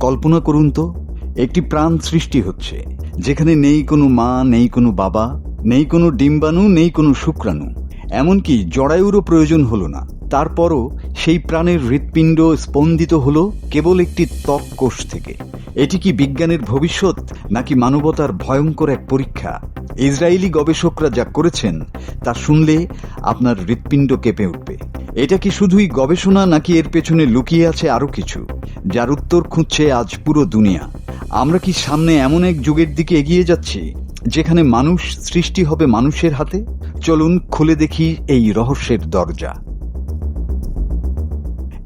কল্পনা করুন তো, একটি প্রাণ সৃষ্টি হচ্ছে, যেখানে নেই কোনো মা, নেই কোনো বাবা, নেই কোনো ডিম্বাণু, নেই কোনো শুক্রাণু। এমনকি জরায়ুরও প্রয়োজন হলো না। তারপরও সেই প্রাণের হৃৎপিণ্ড স্পন্দিত হলো কেবল একটি ত্বক কোষ থেকে। এটি কি বিজ্ঞানের ভবিষ্যৎ, নাকি মানবতার ভয়ঙ্কর এক পরীক্ষা? ইসরায়েলি গবেষকরা যা করেছেন, তা শুনলে আপনার হৃৎপিণ্ড কেঁপে উঠবে। এটা কি শুধুই গবেষণা, নাকি এর পেছনে লুকিয়ে আছে আরও কিছু? যার উত্তর খুঁজছে আজ পুরো দুনিয়া। আমরা কি সামনে এমন এক যুগের দিকে এগিয়ে যাচ্ছি, যেখানে মানুষ সৃষ্টি হবে মানুষের হাতে? চলুন খুলে দেখি এই রহস্যের দরজা।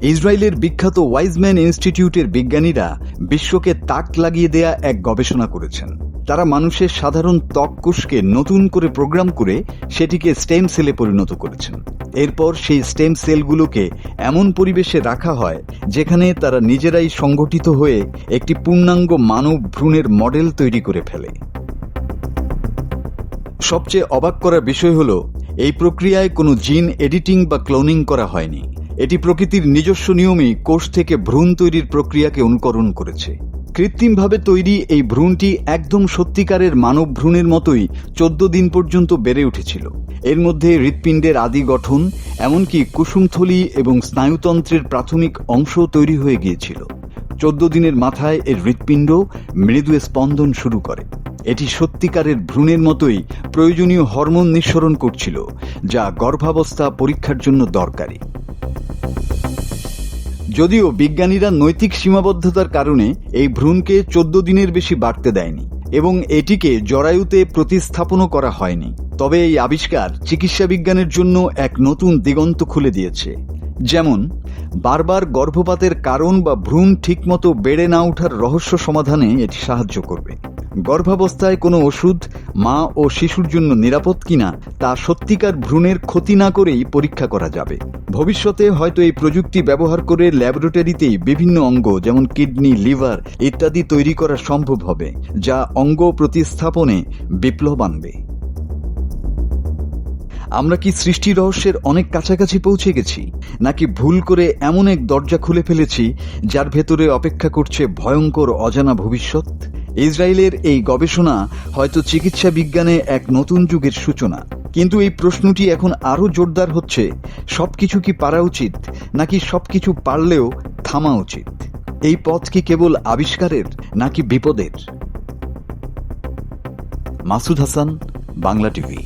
ইসরায়েলের বিখ্যাত ওয়াইজম্যান ইনস্টিটিউটের বিজ্ঞানীরা বিশ্বকে তাক লাগিয়ে দেয়া এক গবেষণা করেছেন। তারা মানুষের সাধারণ ত্বক কোষকে নতুন করে প্রোগ্রাম করে সেটিকে স্টেম সেলে পরিণত করেছেন। এরপর সেই স্টেম সেলগুলোকে এমন পরিবেশে রাখা হয়, যেখানে তারা নিজেরাই সংগঠিত হয়ে একটি পূর্ণাঙ্গ মানব ভ্রূণের মডেল তৈরি করে ফেলে। সবচেয়ে অবাক করার বিষয় হল, এই প্রক্রিয়ায় কোনো জিন এডিটিং বা ক্লোনিং করা হয়নি। এটি প্রকৃতির নিজস্ব নিয়মেই কোষ থেকে ভ্রূণ তৈরির প্রক্রিয়াকে অনুকরণ করেছে। কৃত্রিমভাবে তৈরি এই ভ্রূণটি একদম সত্যিকারের মানব ভ্রূণের মতোই চোদ্দ দিন পর্যন্ত বেড়ে উঠেছিল। এর মধ্যে হৃৎপিণ্ডের আদি গঠন, এমনকি কুসুমথলি এবং স্নায়ুতন্ত্রের প্রাথমিক অংশ তৈরি হয়ে গিয়েছিল। চোদ্দ দিনের মাথায় এর হৃৎপিণ্ড মৃদু স্পন্দন শুরু করে। এটি সত্যিকারের ভ্রূণের মতোই প্রয়োজনীয় হরমোন নিঃসরণ করছিল, যা গর্ভাবস্থা পরীক্ষার জন্য দরকারি। যদিও বিজ্ঞানীরা নৈতিক সীমাবদ্ধতার কারণে এই ভ্রূণকে চোদ্দ দিনের বেশি বাড়তে দেয়নি এবং এটিকে জরায়ুতে প্রতিস্থাপনও করা হয়নি। তবে এই আবিষ্কার চিকিৎসা বিজ্ঞানের জন্য এক নতুন দিগন্ত খুলে দিয়েছে। যেমন, বারবার গর্ভপাতের কারণ বা ভ্রূণ ঠিকমতো বেড়ে না ওঠার রহস্য সমাধানে এটি সাহায্য করবে। গর্ভাবস্থায় কোনো ওষুধ মা ও শিশুর জন্য নিরাপদ কিনা তা সত্যিকার ভ্রূণের ক্ষতি না করেই পরীক্ষা করা যাবে। ভবিষ্যতে হয়তো এই প্রযুক্তি ব্যবহার করে ল্যাবরেটরিতেই বিভিন্ন অঙ্গ যেমন কিডনি, লিভার ইত্যাদি তৈরি করা সম্ভব হবে, যা অঙ্গ প্রতিস্থাপনে বিপ্লব আনবে। আমরা কি সৃষ্টি রহস্যের অনেক কাছাকাছি পৌঁছে গেছি, নাকি ভুল করে এমন এক দরজা খুলে ফেলেছি, যার ভেতরে অপেক্ষা করছে ভয়ঙ্কর অজানা ভবিষ্যৎ? ইসরায়েলের এই গবেষণা হয়তো চিকিৎসা বিজ্ঞানে এক নতুন যুগের সূচনা। কিন্তু এই প্রশ্নটি এখন আরও জোরদার হচ্ছে, সবকিছু কি পারা উচিত, নাকি সবকিছু পারলেও থামা উচিত? এই পথ কি কেবল আবিষ্কারের, নাকি বিপদের? মাসুদ হাসান, বাংলা টিভি।